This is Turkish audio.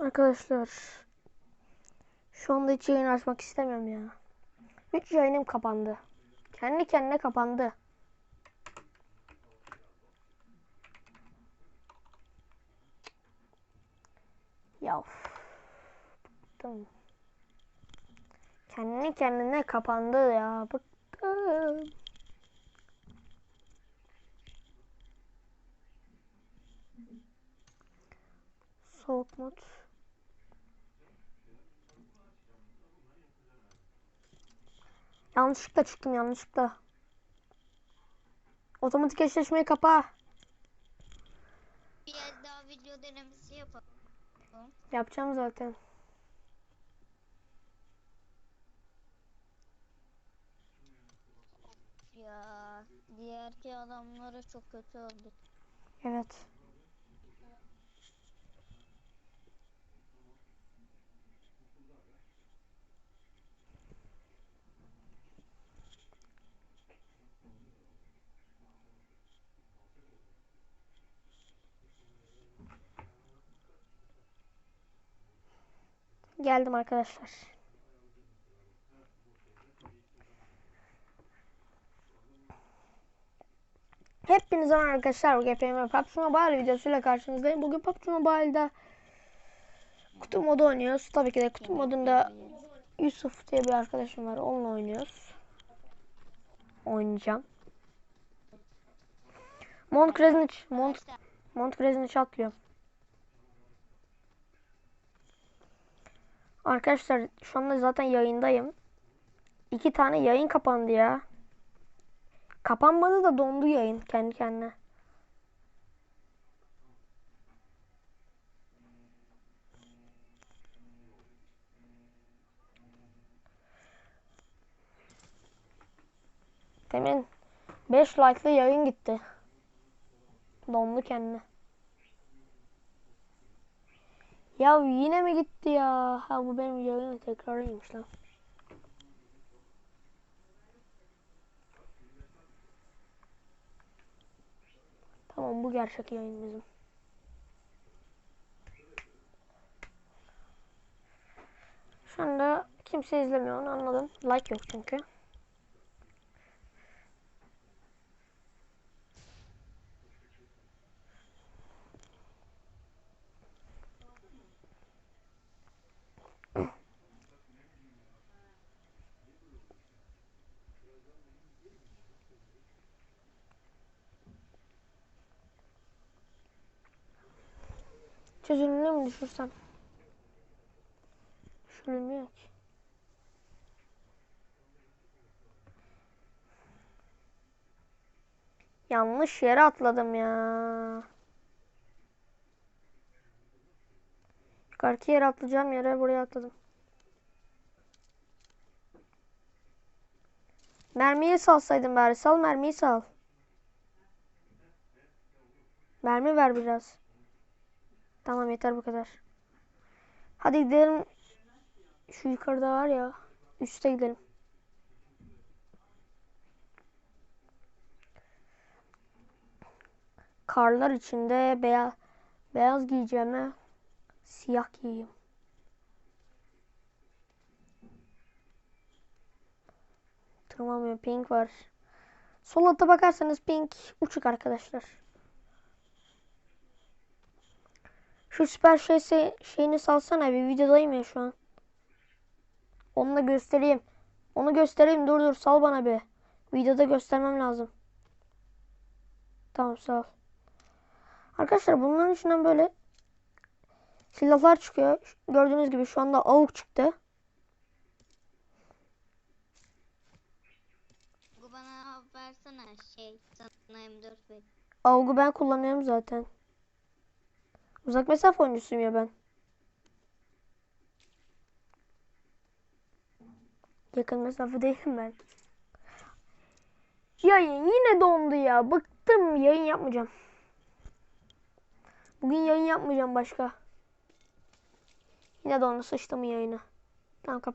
Arkadaşlar. Şu anda hiç yayın açmak istemiyorum ya. Üç yayınım kapandı. Kendi kendine kapandı. Ya. Bıktım. Kendi kendine kapandı ya. Bıktım. Soğuk mod. Yanlışlıkla çıktım yanlışlıkla. Otomatik eşleşmeyi kapa. Bir daha video denemesi yapalım. Yapacağım zaten. Ya diğerki adamlara çok kötü öldük. Evet. Geldim arkadaşlar. Hepinize merhaba arkadaşlar. Bugün hepinize PUBG Mobile videosuyla karşınızdayım. Bugün PUBG Mobile'da kutu modu oynuyoruz. Tabii ki de kutu modunda Yusuf diye bir arkadaşım var. Onunla oynuyoruz. Oynayacağım. Mont Kreznic, Mont, Mont Kreznic atlıyorum. Arkadaşlar şu anda zaten yayındayım. İki tane yayın kapandı ya. Kapanmadı da dondu yayın kendi kendine. Demin 5 like'lı yayın gitti. Dondu kendine. Ya yine mi gitti ya? Ha bu benim yayının tekrarıymış lan. Tamam bu gerçek yayın bizim. Şu anda kimse izlemiyor onu anladım. Like yok çünkü. Çözünürlüğü mü düşürsem? Düşürülmüyor ki. Yanlış yere atladım ya. Yukarıki yere atlayacağım yere buraya atladım. Mermiyi salsaydın bari. Sal mermiyi sal. Mermi ver biraz. Tamam yeter bu kadar. Hadi gidelim. Şu yukarıda var ya. Üste gidelim. Karlar içinde beyaz beyaz giyeceğime siyah giyeyim. Tırmanmıyor. Pink var. Sol alta bakarsanız pink uçuk arkadaşlar. Şu süper şeyse şeyini salsana bir videodayım ya şu an. Onu da göstereyim. Onu göstereyim dur dur sal bana bir. Videoda göstermem lazım. Tamam sağ ol. Arkadaşlar bunların içinden böyle silahlar çıkıyor. Gördüğünüz gibi şu anda avuk çıktı. Bu bana versene şey sana M4 ver. Avuk'u ben kullanıyorum zaten. Uzak mesafe oyuncusuyum ya ben. Yakın mesafe değilim ben. Yayın yine dondu ya. Bıktım. Yayın yapmayacağım. Bugün yayın yapmayacağım başka. Yine dondu sıçtım yayını. Tamam kapat.